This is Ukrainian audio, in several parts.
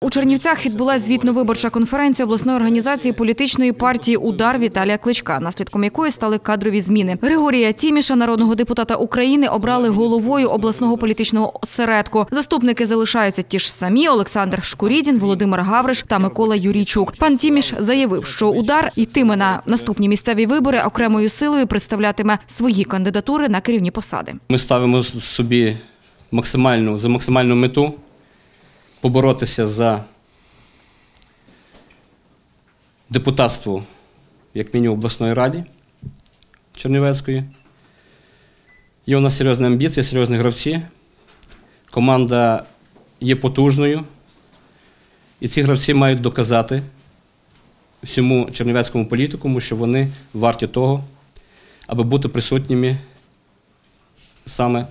У Чернівцях відбулася звітно-виборча конференція обласної організації політичної партії Удар Віталія Кличка, наслідком якої стали кадрові зміни. Григорія Тіміша, народного депутата України, обрали головою обласного політичного осередку. Заступники залишаються ті ж самі: Олександр Шкурідін, Володимир Гавриш та Микола Юрійчук. Пан Тіміш заявив, що удар йтиме на наступні місцеві вибори окремою силою представлятиме свої кандидатури на керівні посади. Ми ставимо собі максимальну, за максимальну мету поборотися за депутатство, як мінімум, обласної раді Чернівецької. Є у нас серйозні амбіції, серйозні гравці. Команда є потужною. І ці гравці мають доказати всьому чернівецькому політикуму, що вони варті того, аби бути присутніми саме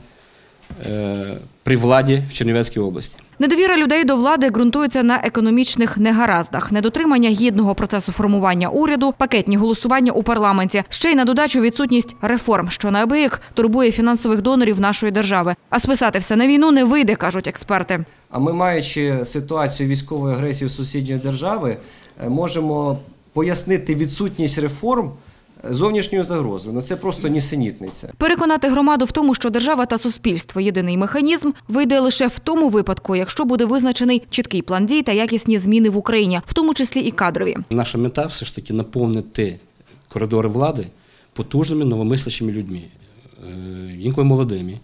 при владі в Чернівецькій області. Недовіра людей до влади ґрунтується на економічних негараздах, недотримання гідного процесу формування уряду, пакетні голосування у парламенті, ще й на додачу відсутність реформ, що неабияк турбує фінансових донорів нашої держави. А списати все на війну не вийде, кажуть експерти. А ми, маючи ситуацію військової агресії сусідньої держави, е, можемо пояснити відсутність реформ е, зовнішньою загрозою. Ну це просто нісенітниця. Переконати громаду в тому, що держава та суспільство єдиний механізм, вийде лише в тому випадку, якщо буде визначений чіткий план дій та якісні зміни в Україні, в тому числі і кадрові. Наша мета все ж таки наповнити коридори влади потужними новомислящими людьми, Е, інколи молодими,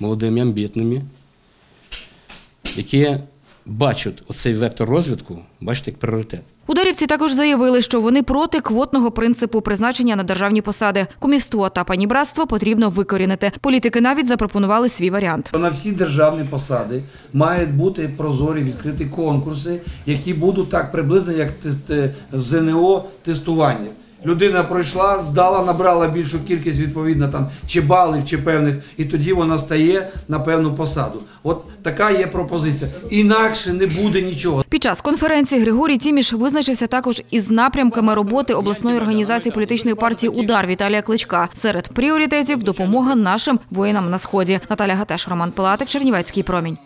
молодими, амбітними, які бачать оцей вектор розвитку, бачите, як пріоритет. Ударівці також заявили, що вони проти квотного принципу призначення на державні посади. Кумівство та панібратство потрібно викорінити. Політики навіть запропонували свій варіант. На всі державні посади мають бути прозорі відкриті конкурси, які будуть так приблизно як в ЗНО тестування. Людина пройшла, здала, набрала більшу кількість відповідно там чи балів, чи певних, і тоді вона стає на певну посаду. От така є пропозиція. Інакше не буде нічого. Під час конференції Григорій Тіміш визначився також із напрямками роботи обласної організації політичної партії Удар Віталія Кличка. Серед пріоритетів допомога нашим воїнам на сході. Наталя Гатеш, Роман Пилатик, Чернівецький промінь.